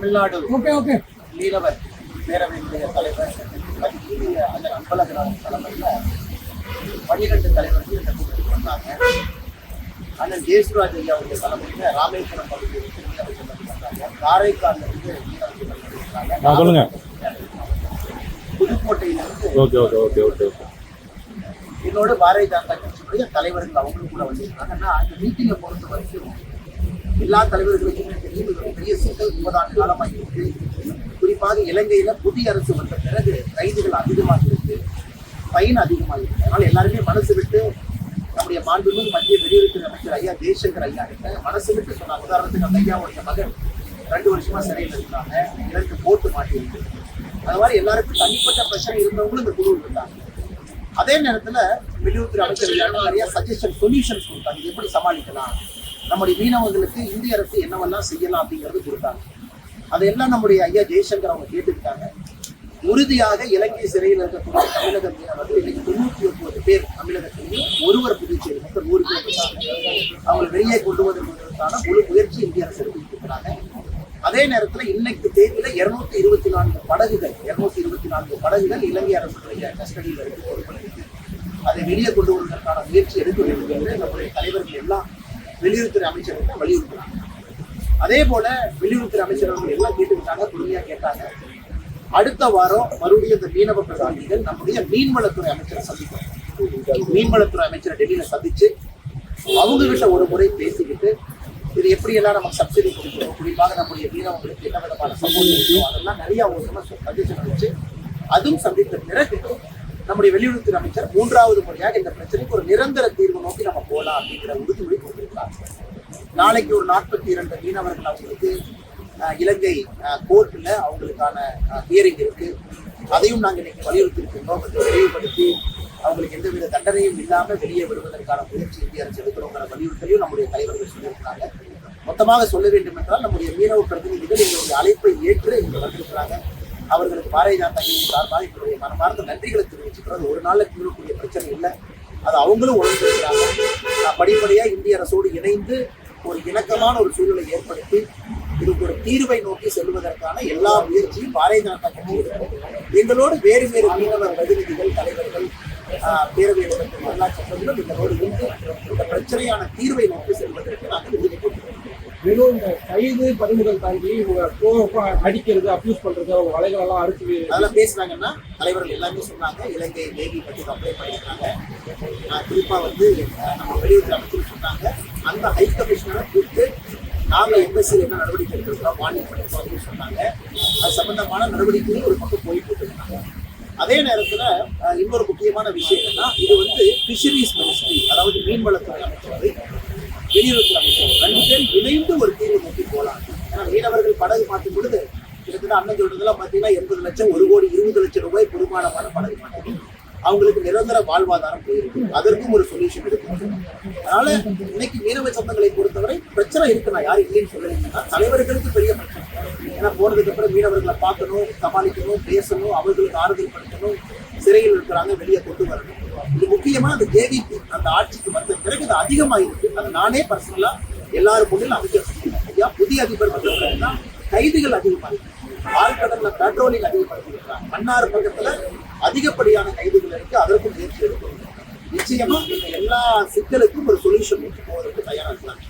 Tamil Nadu okay okay. மீனவர் பேரவையினுடைய தலைவர் அண்ணன் அன்பழகனார் தலைமையில் பன்னிரெண்டு தலைவர்கள் இந்த கூட்டத்துக்கு வந்தாங்க. அண்ணன் ஜெயசுராஜ் ஐயா அவருடைய தலைமையில் ராமேஸ்வரம் பகுதியில் இருந்து மீனவர் சங்கத்துக்கு வந்தாங்க. காரைக்காலில் இருந்து மீனவர் சங்கத்துக்கு வந்தாங்க. ஆ, சொல்லுங்க. புதுக்கோட்டையிலிருந்து okay okay okay okay okay. என்னோட பாரதிய ஜனதா கட்சியுடைய தலைவர்கள் அவங்களும் கூட வந்திருக்காங்க. ஆனா இந்த மீட்டிங்கை பொறுத்த வரைக்கும் எல்லா தலைவர்களுக்கும் பெரிய சிக்கல் முப்பதாண்டு காலமாக இருக்கு குறிப்பாக இலங்கையில புதிய அரசு வந்த பிறகு கைதுகள் அதிகமாக இருக்கு பயன் அதிகமாக இருக்கு. அதனால எல்லாருமே மனசு விட்டு நம்முடைய மாண்புமிகு மத்திய வெளியுறவுத்துறை அமைச்சர் ஐயா ஜெய்சங்கர் ஐயா கிட்ட மனசு விட்டு சொன்னாங்க உதாரணத்துக்கு அந்த ஐயாவுடைய மகன் ரெண்டு வருஷமா சிறையில் இருக்கிறாங்க இதற்கு போட்டு மாட்டியிருக்கு. அது மாதிரி எல்லாருக்கும் தனிப்பட்ட பிரச்சனை இருந்தவங்களும் இந்த குழுவில் இருந்தாங்க. அதே நேரத்துல வெளியுறவுத்துறை அமைச்சர் நிறைய சஜஷன் சொல்யூஷன்ஸ் கொடுத்தாங்க. எப்படி சமாளிக்கலாம்? நம்முடைய மீனவர்களுக்கு இந்திய அரசு என்னவெல்லாம் செய்யலாம் அப்படிங்கிறது கொடுத்தாங்க. அதையெல்லாம் நம்முடைய ஐயா ஜெய்சங்கர் அவங்க கேட்டுக்கிட்டாங்க. உறுதியாக இலங்கை சிறையில் இருக்கக்கூடிய தமிழக மீனவர்கள் இன்னைக்கு தொண்ணூத்தி ஒன்பது பேர் தமிழகத்திலேயே ஒருவர் புதுச்சேரி மொத்தம் நூறு பேர் இருக்காங்க அவங்களை வெளியே கொண்டு வருவதற்கான முழு முயற்சி இந்திய அரசு எடுத்துட்டு அதே நேரத்தில் இன்னைக்கு தேதியில இருநூத்தி இருபத்தி நான்கு படகுகள் இருநூத்தி இருபத்தி நான்கு படகுகள் இலங்கை அரசுடைய கஸ்டடியில் எடுத்து பொறுப்பில் அதை வெளியே கொண்டு வருவதற்கான முயற்சி எடுக்க வேண்டும் என்று நம்முடைய தலைவர்கள் எல்லாம் வெளியுறவுத்துறை அமைச்சர்கள் வலியுறுத்துறாங்க. அதே போல வெளியுறவுத்துறை அவங்க எல்லாம் கேட்டுக்கிட்டாங்க பொறுமையா கேட்டாங்க. அடுத்த வாரம் மறுபடியும் இந்த மீனவ பிரதானிகள் நம்முடைய மீன்வளத்துறை அமைச்சரை சந்திக்கிறோம் மீன்வளத்துறை அமைச்சரை டெல்லியில சந்திச்சு அவங்க கிட்ட ஒரு முறை பேசிக்கிட்டு இது எப்படி எல்லாம் நமக்கு சப்சிடி கொடுக்கணும்? குறிப்பாக நம்முடைய மீனவங்களுக்கு என்ன விதமான சப்போர்ட் இருக்கணும் அதெல்லாம் நிறைய அவங்க சஜஷன் வச்சு அதுவும் சந்தித்த பிறகு நம்முடைய வெளியுறவுத்துறை அமைச்சர் மூன்றாவது முறையாக இந்த பிரச்சனைக்கு ஒரு நிரந்தர தீர்வு நோக்கி நம்ம போகலாம் அப்படிங்கிற உறுதிமொழி கொடுத்திருக்காங்க நாளைக்கு ஒரு நாற்பத்தி இரண்டு மீனவர்கள் அவங்களுக்கு இலங்கை கோர்ட்டில் அவங்களுக்கான ஹியரிங் இருக்கு. அதையும் நாங்கள் இன்னைக்கு வலியுறுத்திருக்கிறோம் கொஞ்சம் அதை விரைவுபடுத்தி அவங்களுக்கு எந்தவித தண்டனையும் இல்லாமல் வெளியே விடுவதற்கான முயற்சி இந்திய அரசு எடுக்கிறோங்கிற வலியுறுத்தலையும் நம்முடைய தலைவர்கள் சொல்லியிருக்காங்க. மொத்தமாக சொல்ல வேண்டும் என்றால் நம்முடைய மீனவ பிரதிநிதிகள் எங்களுடைய அழைப்பை ஏற்று இங்கே வந்திருக்கிறாங்க. அவர்களுக்கு பாரதிய ஜனதா கட்சி சார்பாக எங்களுடைய மனமார்ந்த நன்றிகளை தெரிவிச்சுக்கிறது ஒரு நாளில் தீர்க்கக்கூடிய பிரச்சனை இல்லை. அது அவங்களும் உணர்ந்திருக்கிறாங்க நான் படிப்படியாக இந்திய அரசோடு இணைந்து ஒரு இணக்கமான ஒரு சூழலை ஏற்படுத்தி இதுக்கு ஒரு தீர்வை நோக்கி செல்வதற்கான எல்லா முயற்சியும் பாரதிய ஜனதா கட்சி எடுக்கும். எங்களோடு வேறு வேறு மீனவர் பிரதிநிதிகள் தலைவர்கள் பேரவை பேரவையில் இருக்கும் எல்லா சட்டங்களும் எங்களோடு இருந்து இந்த பிரச்சனையான தீர்வை நோக்கி செல்வதற்கு நாங்கள் உறுதி வெறும் இந்த கைது பறிமுதல் தாண்டி இவங்க கோவப்பா அடிக்கிறது அப்யூஸ் பண்றது அவங்க வலைகள் எல்லாம் அறுத்து அதெல்லாம் பேசுனாங்கன்னா தலைவர்கள் எல்லாமே சொன்னாங்க இலங்கை நேவி பற்றி கம்ப்ளைண்ட் பண்ணியிருக்காங்க. ஆஹ் குறிப்பா வந்து நம்ம வெளியுறவு அமைச்சர் சொன்னாங்க. அந்த ஹை கமிஷனரை கூப்பிட்டு நாங்க எம்பசி என்ன நடவடிக்கை எடுக்கிறோம் மானியம் பண்ணிருக்கோம் அப்படின்னு சொன்னாங்க. அது சம்பந்தமான நடவடிக்கையும் ஒரு பக்கம் போயிட்டு இருக்காங்க அதே நேரத்துல இன்னொரு முக்கியமான விஷயம் என்னன்னா இது வந்து ஃபிஷரிஸ் மினிஸ்ட்ரி அதாவது மீன்வளத்துறை அமைச்சர் வெளியுறவுத்துறை அமைச்சர் ரெண்டு பேரும் இணைந்து ஒரு தீர்வு நோக்கி போலாம் ஏன்னா மீனவர்கள் படகு மாற்றும் பொழுது கிட்டத்தட்ட அண்ணன் சொல்றதுல பார்த்தீங்கன்னா எண்பது லட்சம் ஒரு கோடி இருபது லட்சம் ரூபாய் பெருமானமான படகு மாற்றி அவங்களுக்கு நிரந்தர வாழ்வாதாரம் போயிருக்கு அதற்கும் ஒரு சொல்யூஷன் இருக்கு அதனால இன்னைக்கு மீனவ சந்தங்களை பொறுத்தவரை பிரச்சனை இருக்கு நான் யாரும் இல்லைன்னு சொல்லலைங்கன்னா தலைவர்களுக்கு பெரிய பிரச்சனை. ஏன்னா போனதுக்கு அப்புறம் மீனவர்களை பார்க்கணும் சமாளிக்கணும் பேசணும் அவர்களுக்கு ஆறுதல் படுத்தணும். சிறையில் இருக்கிறாங்க வெளியே கொண்டு வரணும். இது முக்கியமா அந்த ஜேவிபி அந்த ஆட்சிக்கு வந்த பிறகு இது அதிகமாயிருக்கு. அதை நானே பர்சனலா எல்லாரும் முன்னில் அமைச்சர் ஐயா புதிய அதிபர் வந்த பிறகுதான் கைதுகள் அதிகமாயிருக்கு. ஆழ்கடல்ல பெட்ரோலிங் அதிகமாக மன்னார் பக்கத்துல அதிகப்படியான கைதுகள் இருக்கு. அதற்கும் முயற்சி எடுக்கணும். நிச்சயமா இந்த எல்லா சிக்கலுக்கும் ஒரு சொல்யூஷன் போவதற்கு தயாராக இருக்கலாம்.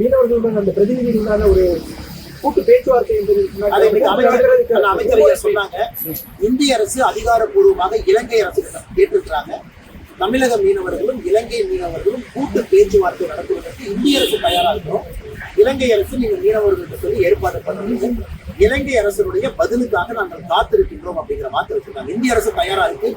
மீனவர்களுடன் அந்த பிரதிநிதிகளான ஒரு கூட்டு பேச்சுவார்த்தை என்பது அமைச்சர் சொன்னாங்க இந்திய அரசு அதிகாரப்பூர்வமாக இலங்கை அரசு கேட்டிருக்கிறாங்க. தமிழக மீனவர்களும் இலங்கை மீனவர்களும் கூட்டு பேச்சுவார்த்தை நடத்துவதற்கு இந்திய அரசு தயாரா இருக்கிறோம். இலங்கை அரசு நீங்க மீனவர்களுக்கு சொல்லி ஏற்பாடு பண்ணுங்க இலங்கை அரசுடைய பதிலுக்காக நாங்கள் காத்திருக்கின்றோம் அப்படிங்கிற வார்த்தை வச்சிருக்காங்க. இந்திய அரசு தயாரா இருக்கு.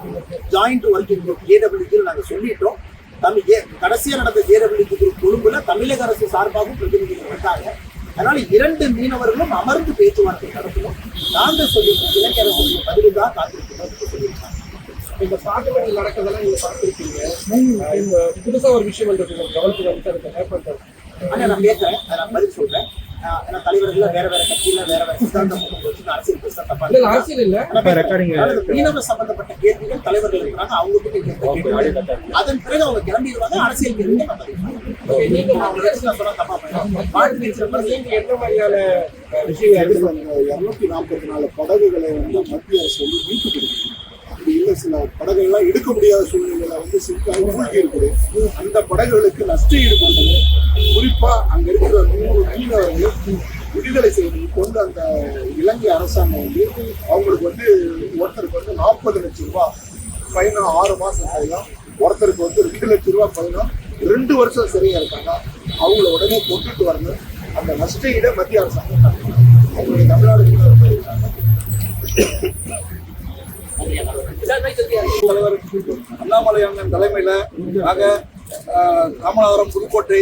ஜாயிண்ட் ஒர்க்கிங் குரூப் ஏடபிள்யூ நாங்க சொல்லிட்டோம். தமிழ் கடைசியா நடந்த ஜேடபிள்யூ குரூப் கொழும்புல தமிழக அரசு சார்பாகவும் பிரதிநிதிகள் வந்தாங்க. அதனால இரண்டு மீனவர்களும் அமர்ந்து பேச்சுவார்த்தை நடத்தணும் நாங்கள் சொல்லியிருக்கோம். இலங்கை அரசுடைய பதிலுக்காக காத்திருக்கிறோம் என்று சொல்லியிருக்காங்க. இந்த பாட்டுமணி நடக்கிறதெல்லாம் நீங்க பார்த்திருப்பீங்க. இப்ப புதுசா ஒரு விஷயம் வந்து கவனத்துக்கு வந்து ஆனா நான் கேட்கறேன். அதை நான் பதில் சொல்றேன். ஏன்னா தலைவர்கள் வேற வேற கட்சியில வேற வேற சித்தாந்தம் அரசியல் பேச தப்பா அரசியல் இல்ல. சம்பந்தப்பட்ட கேள்விகள் தலைவர்கள் இருக்கிறாங்க அவங்க கிட்ட. அதன் பிறகு அவங்க கிளம்பிடுவாங்க அரசியல் கேள்விகள்? இருநூத்தி நாற்பத்தி நாலு படகுகளை வந்து மத்திய அரசு வந்து மீட்டு கொடுக்குது. அப்படி இல்லை சில படகுகள்லாம் எடுக்க முடியாத சூழ்நிலையில வந்து சிக்காக மூழ்கி இருக்குது. அந்த படகுகளுக்கு நஷ்ட ஈடு கொடுக்குது குறிப்பா அங்க இருக்கிற நூறு மீனவர்கள் விடுதலை செய்வதற்கு வந்து அந்த இலங்கை அரசாங்கம் வந்து அவங்களுக்கு வந்து ஒருத்தருக்கு வந்து நாற்பது லட்சம் ரூபாய் பயணம் ஆறு மாசம் ஃபைனும் ஒருத்தருக்கு வந்து ரெண்டு லட்சம் ரூபாய் பயணம் ரெண்டு வருஷம் சரியாக இருக்காங்க. அவங்கள உடனே கொண்டுட்டு வரணும். அந்த நஷ்ட ஈடை மத்திய அரசாங்கம் அவங்களுடைய தமிழ்நாடு மீனவர்கள் இருக்காங்க. அண்ணாமலை அண்ணன் தலைமையில் நாங்கள் ராமநாதபுரம் புதுக்கோட்டை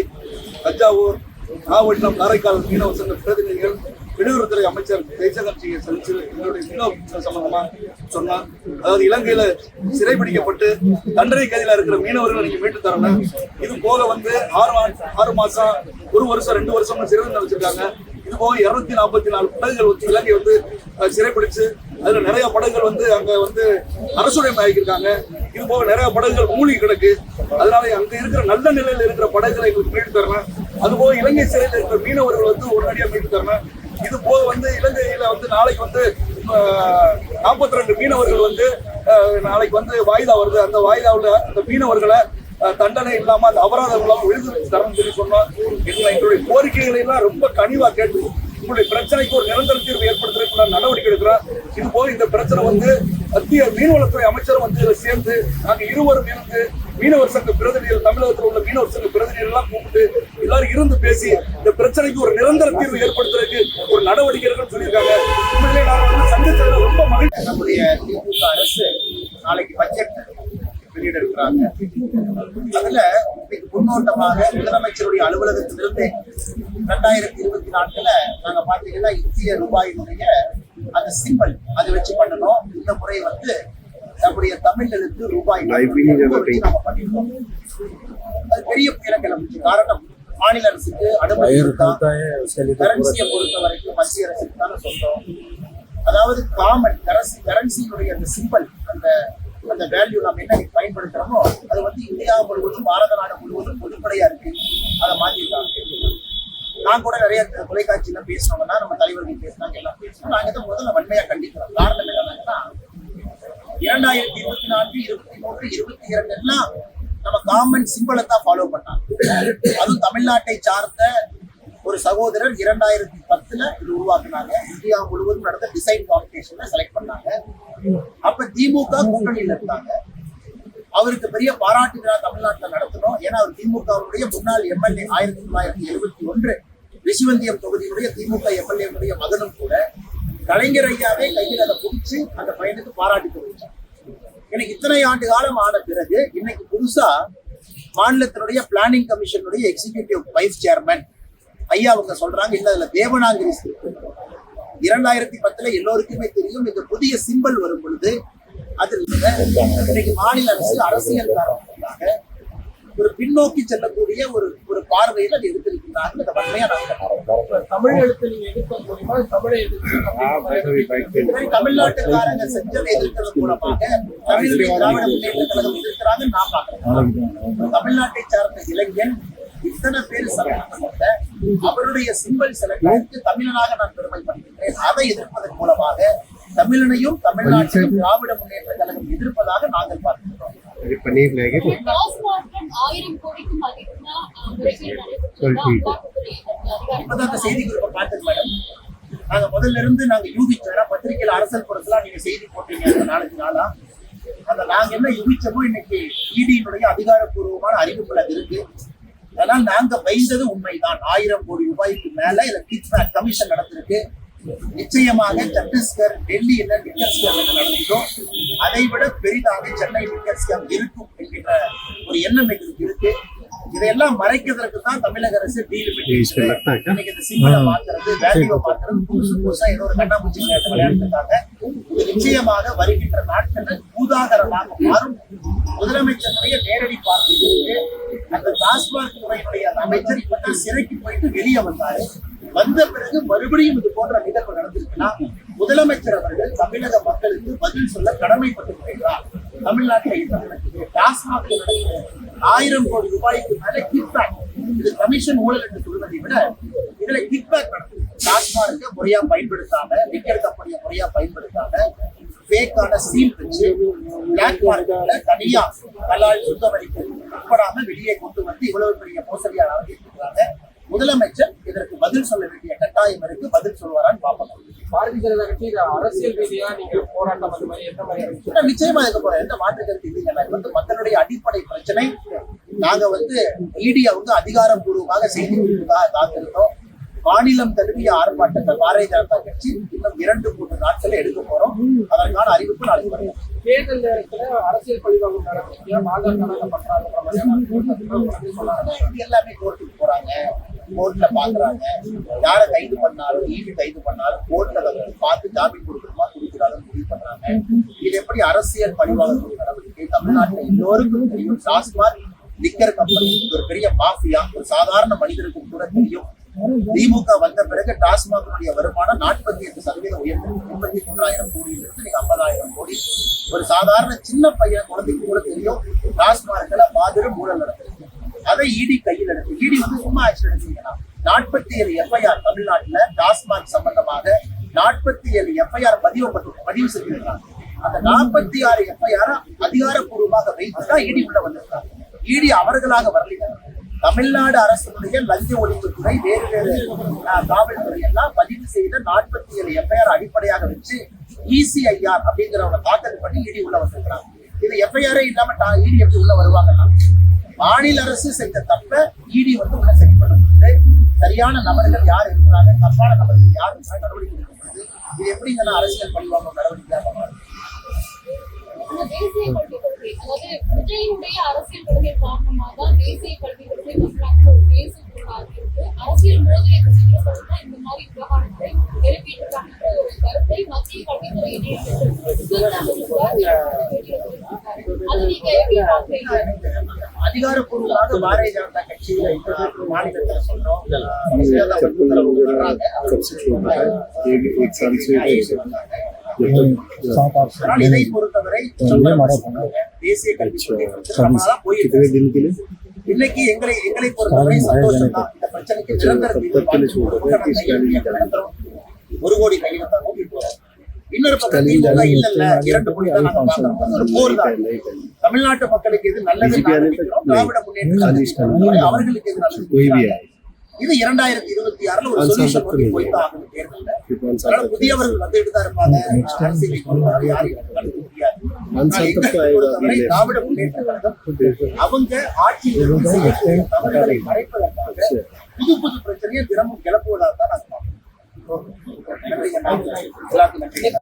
தஞ்சாவூர் நாகப்பட்டினம் காரைக்கால் மீனவ சங்க பிரதிநிதிகள் வெளியுறவுத்துறை அமைச்சர் ஜெய்சங்கர் சிங்கை சந்திச்சு எங்களுடைய மீனவ சம்பந்தமாக சொன்னார். அதாவது இலங்கையில சிறைபிடிக்கப்பட்டு தண்டனை கைதில இருக்கிற மீனவர்கள் நீங்க மீட்டு தரணும். இது போக வந்து ஆறு மா- ஆறு மாசம் ஒரு வருஷம் ரெண்டு வருஷம் சிறை தண்டனை வச்சிருக்காங்க. இது போக இருநூத்தி நாற்பத்தி நாலு படகுகள் வந்து இலங்கை வந்து சிறைப்பிடிச்சு அதுல நிறைய படகுகள் வந்து அங்க வந்து அரசுடைமை ஆகியிருக்காங்க இது போக நிறைய படகுகள் மூழ்கி கிடக்கு. அதனால அங்க இருக்கிற நல்ல நிலையில இருக்கிற படகுகளை எங்களுக்கு மீட்டு தரணும் அது போக இலங்கை சிறையில் இருக்கிற மீனவர்கள் வந்து உடனடியாக மீட்டு தரணும் இது போக வந்து இலங்கையில வந்து நாளைக்கு வந்து நாற்பத்தி ரெண்டு மீனவர்கள் வந்து நாளைக்கு வந்து வாய்தா வருது. அந்த வாய்தாவில் அந்த மீனவர்களை தண்டனை இல்லாம அந்த அபராதம் இல்லாம விடுதலை தரணும்னு சொல்லி சொன்னா. எங்களுடைய கோரிக்கைகளை எல்லாம் ரொம்ப கனிவா கேட்டு உங்களுடைய பிரச்சனைக்கு ஒரு நிரந்தர தீர்வு ஏற்படுத்துறதுக்கு நடவடிக்கை எடுக்கிறோம் இது போல இந்த பிரச்சனை வந்து மத்திய மீன்வளத்துறை அமைச்சரும் வந்து இதில் சேர்ந்து நாங்க இருவரும் இருந்து மீனவர் சங்க பிரதிநிதிகள் தமிழகத்தில் உள்ள மீனவர் சங்க பிரதிநிதிகள் எல்லாம் கூப்பிட்டு எல்லாரும் இருந்து பேசி இந்த பிரச்சனைக்கு ஒரு நிரந்தர தீர்வு ஏற்படுத்துறதுக்கு ஒரு நடவடிக்கை இருக்குன்னு சொல்லியிருக்காங்க. உண்மையிலே நாங்கள் வந்து சந்திச்சதுல ரொம்ப மகிழ்ச்சி. நம்முடைய திமுக அரசு நாளைக்கு பட்ஜெட் வெளியிட இருக்கிறாங்க அதுல முன்னோட்டமாக முதலமைச்சருடைய அலுவலகத்திலிருந்து ரெண்டாயிரத்தி இருபத்தி நாலுல நாங்க பாத்தீங்கன்னா இந்திய ரூபாயினுடைய அந்த சிம்பல் அதை வச்சு பண்ணணும் இந்த முறை வந்து நம்முடைய தமிழ் எழுத்து ரூபாய் வச்சு நாம பண்ணிருக்கோம். அது பெரிய புயல கிளம்புச்சு காரணம் மாநில அரசுக்கு அனுமதி கரன்சியை பொறுத்த வரைக்கும் மத்திய அரசுக்கு தானே சொந்தம் அதாவது காமன் கரன்சி கரன்சியினுடைய அந்த சிம்பல் அந்த அந்த வேல்யூ நம்ம என்ன பயன்படுத்துறோமோ அது வந்து இந்தியா முழுவதும் பாரத நாடு முழுவதும் பொதுப்படையா இருக்கு. அதை மாத்திருக்காங்க. நான் கூட நிறைய தொலைக்காட்சியில பேசினோம்னா நம்ம தலைவர்கள் பேசினாங்க எல்லாம் பேசணும் நாங்க தான் முதல்ல வன்மையா கண்டிக்கிறோம். காரணம் என்னன்னா இரண்டாயிரத்தி இருபத்தி நான்கு இருபத்தி மூன்று இருபத்தி இரண்டு எல்லாம் நம்ம காமன் சிம்பிளை தான் ஃபாலோ பண்ணாங்க. அதுவும் தமிழ்நாட்டை சார்ந்த ஒரு சகோதரர் இரண்டாயிரத்தி பத்துல இது உருவாக்குனாங்க. இந்தியா முழுவதும் நடந்த டிசைன் காம்படிஷன்ல செலக்ட் பண்ணாங்க. அப்ப திமுக கூட்டணியில் இருந்தாங்க. அவருக்கு பெரிய பாராட்டு விழா தமிழ்நாட்டில் நடத்தணும். ஏன்னா அவர் திமுகவுடைய முன்னாள் எம்எல்ஏ ஆயிரத்தி தொள்ளாயிரத்தி எழுபத்தி ஒன்று ரிஷிவந்தியம் தொகுதியினுடைய திமுக எம்எல்ஏனுடைய மகனும் கூட கலைஞர் ஐயாவே கையில் அதை பிடிச்சு அந்த பையனுக்கு பாராட்டி தெரிவிச்சார் எனக்கு இத்தனை ஆண்டு காலம் ஆன பிறகு இன்னைக்கு புதுசா மாநிலத்தினுடைய பிளானிங் கமிஷனுடைய எக்ஸிகியூட்டிவ் வைஸ் சேர்மன் ஐயா அவங்க சொல்றாங்க இல்ல அதுல தேவனாங்கிரி. இரண்டாயிரத்தி பத்துல எல்லோருக்குமே தெரியும் இந்த புதிய சிம்பல் வரும் பொழுது அதில் இன்னைக்கு மாநில அரசு அரசியல் காரணத்துக்காக ஒரு பின்னோக்கி செல்லக்கூடிய ஒரு ஒரு பார்வையில் அது எடுத்திருக்கிறார்கள். அதை வன்மையா நாங்கள் தமிழ் எழுத்து நீங்க எதிர்க்க முடியுமா? தமிழை எதிர்த்து இதுவரை தமிழ்நாட்டுக்காரங்க செஞ்சதை எதிர்க்கிறது மூலமாக தமிழ் திராவிட முன்னேற்ற கழகம் எதிர்க்கிறாங்க நான் பாக்குறேன் தமிழ்நாட்டை சார்ந்த இளைஞன் இத்தனை பேர் சம்பந்தப்பட்ட அவருடைய சிம்பல் செலக்டருக்கு தமிழனாக நான் பெருமைப்படுகின்றேன் அதை எதிர்ப்பதன் மூலமாக தமிழனையும் தமிழ்நாட்டையும் திராவிட முன்னேற்ற கழகம் எதிர்ப்பதாக நாங்கள் பார்க்கிறோம். செய்தி குறிப்பை பார்த்தது மேடம். நாங்க முதல்ல இருந்து நாங்க யூகிச்சோம். பத்திரிகையில அரசல் நீங்க செய்தி போட்டீங்க அந்த நாலஞ்சு நாளா. அந்த நாங்க என்ன யூகிச்சோமோ இன்னைக்கு இடியினுடைய அதிகாரப்பூர்வமான அறிவிப்புல அது இருக்கு. அதனால நாங்க வைந்தது உண்மைதான். ஆயிரம் கோடி ரூபாய்க்கு மேல இதுல கமிஷன் நடந்திருக்கு நிச்சயமாக சத்தீஸ்கர் டெல்லி என்ன லிக்கர் ஸ்கேம் என்ன நடந்ததோ அதை விட பெரிதாக சென்னை லிக்கர் ஸ்கேம் இருக்கும் என்கின்ற ஒரு எண்ணம் எங்களுக்கு இருக்கு. இதையெல்லாம் மறைக்கிறதுக்கு தான் தமிழக அரசு டீல் இன்னைக்கு இந்த சிம்பிளை மாத்துறது வேல்யூவை மாத்துறது புதுசு புதுசா ஏதோ ஒரு கண்ணாமூச்சி விளையாட்டு விளையாட்டுக்காக. நிச்சயமாக வருகின்ற நாட்களில் பூதாகரமாக மாறும் முதலமைச்சருடைய நேரடி பார்வையிலிருந்து அந்த டாஸ்மாக் துறையினுடைய அந்த அமைச்சர் இப்பதான் சிறைக்கு போயிட்டு வெளியே வந்தாரு. வந்த பிறகு மறுபடியும் இது போன்ற நிகழ்வு நடந்திருக்குன்னா முதலமைச்சர் அவர்கள் தமிழக மக்களுக்கு பதில் சொல்ல கடமைப்பட்டிருக்கிறார் தமிழ்நாட்டில் என்ன நடக்குது டாஸ்மாக் ஆயிரம் கோடி ரூபாய்க்கு மேல கிக்பேக் இது கமிஷன் ஊழல் என்று சொல்வதை விட இதுல கிக்பேக் நடக்குது. டாஸ்மார்க்கு முறையா பயன்படுத்தாம லிக்கர் முறையா பயன்படுத்தாம ஃபேக்கான சீல் வச்சு பிளாக் மார்க்கெட்ல தனியா கலால் சுத்த வரிக்கு உட்படாம வெளியே கொண்டு வந்து இவ்வளவு பெரிய மோசடியா நடத்திட்டு முதலமைச்சர் இதற்கு பதில் சொல்ல வேண்டிய கட்டாயம் இருக்கு. பதில் சொல்வாரான்னு பார்ப்போம். பாரதிய ஜனதா கட்சி இதை அரசியல் ரீதியா நீங்க போராட்டம் அந்த மாதிரி எந்த மாதிரி நிச்சயமா இருக்க போற எந்த மாற்று கருத்து இல்லைங்க இது வந்து மக்களுடைய அடிப்படை பிரச்சனை. நாங்க வந்து மீடியாவுக்கு அதிகாரப்பூர்வமாக செய்தி கொடுத்ததாக காத்திருந்தோம். மாநிலம் தழுவிய ஆர்ப்பாட்டத்தை பாரதிய ஜனதா கட்சி இன்னும் இரண்டு மூன்று நாட்கள் எடுக்க போறோம். அதற்கான அறிவிப்பு நாளைக்கு வரும். தேர்தல் நேரத்துல அரசியல் பழிவாங்கும் எல்லாமே கோர்ட்டுக்கு போறாங்க. கோர்ட்ல பாக்குறாங்க. யாரை கைது பண்ணாலும் ஈவி கைது பண்ணாலும் கோர்ட்ல பார்த்து ஜாமீன் கொடுக்கணுமா கொடுக்கிறாலும் முடிவு பண்றாங்க. இது எப்படி அரசியல் பழிவாங்கக்கூடிய நடவடிக்கை? தமிழ்நாட்டில் எல்லோருக்கும் தெரியும். டாஸ்மாக் லிக்கர் கம்பெனி ஒரு பெரிய மாஃபியா ஒரு சாதாரண மனிதருக்கும் கூட தெரியும். திமுக வந்த பிறகு டாஸ்மாகனுடைய வருமானம் நாற்பத்தி எட்டு சதவீதம் உயர்ந்து முப்பத்தி மூன்றாயிரம் கோடியிலிருந்து நீங்க ஐம்பதாயிரம் கோடி. ஒரு சாதாரண சின்ன பையன் குழந்தைக்கு கூட தெரியும். டாஸ்மார்க்ல மாபெரும் ஊழல் நடந்திருக்கு. அதை இடி கையில் எடுத்து இடி வந்து சும்மா ஆக்ஷன் எடுத்தீங்கன்னா நாற்பத்தி ஏழு எஃப்ஐஆர் தமிழ்நாட்டுல டாஸ்மாக் சம்பந்தமாக நாற்பத்தி ஏழு எஃப்ஐஆர் பதிவு பதிவு செஞ்சிருக்காங்க. அந்த நாற்பத்தி ஆறு எஃப்ஐஆர் அதிகாரப்பூர்வமாக வைத்து தான் இடி உள்ள வந்திருக்காங்க. இடி அவர்களாக வரலைங்க தமிழ்நாடு அரசுடைய லஞ்ச ஒழிப்புத்துறை வேறு வேறு காவல்துறை எல்லாம் பதிவு செய்த நாற்பத்தி ஏழு எஃப்ஐஆர் அடிப்படையாக வச்சு இசிஐஆர் அப்படிங்கிறவங்க தாக்கல் பண்ணி இடி உள்ள வந்திருக்கிறாங்க இது எஃப்ஐஆரே இல்லாம இடி எப்படி உள்ள வருவாங்கன்னா மாநில அரசு செய்த தப்ப இடி வந்து உள்ள சரி பண்ணுறது சரியான நபர்கள் யார் இருக்கிறாங்க தப்பான நபர்கள் யார் இருக்கிறாங்க நடவடிக்கை எடுக்கப்படுது இது எப்படிங்கன்னா அரசியல் பண்ணுவாங்க நடவடிக்கையாக அதாவது விஜயினுடைய அரசியல் கொள்கை காரணமாக தான் தேசிய கல்விக் கொள்கை தமிழ்நாட்டில் ஒரு தேசிய பொருளாக இருக்கு அரசியல் மோதலை சீக்கிரப்படுத்தா இந்த மாதிரி விவகாரங்களை எழுப்பிட்டு ஒரு கருத்தை மத்திய கல்வித்துறை அது நீங்க அதிகாரப்பூர்வமாக பாரதிய ஜனதா கட்சியில இப்ப மாநிலத்தில் சொல்றோம் இதை பொறுத்தவரை தேசிய கல்வி தினத்திலே? இன்னைக்கு எங்களை எங்களை பொறுத்தவரை சந்தோஷம் தான் ஒரு கோடி கையில இன்னொரு பக்கம் இரண்டு கோடி போர் தான். தமிழ்நாட்டு மக்களுக்கு எது நல்லது திராவிட முன்னேற்ற அவர்களுக்கு எது நல்லது? இது இரண்டாயிரத்தி இருபத்தி ஆறுல ஒரு சொல்யூஷன் நோக்கி போய்தான் ஆகணும் தேர்தல்ல அதனால புதியவர்கள் வந்துட்டு தான் இருப்பாங்க அரசியலை திராவிட முன்னேற்ற கழகம் அவங்க ஆட்சியில் இருந்து செய்யக்கூடிய தவறுகளை மறைப்பதற்காக புது புது பிரச்சனையை தினமும் கிளப்புவதாக தான்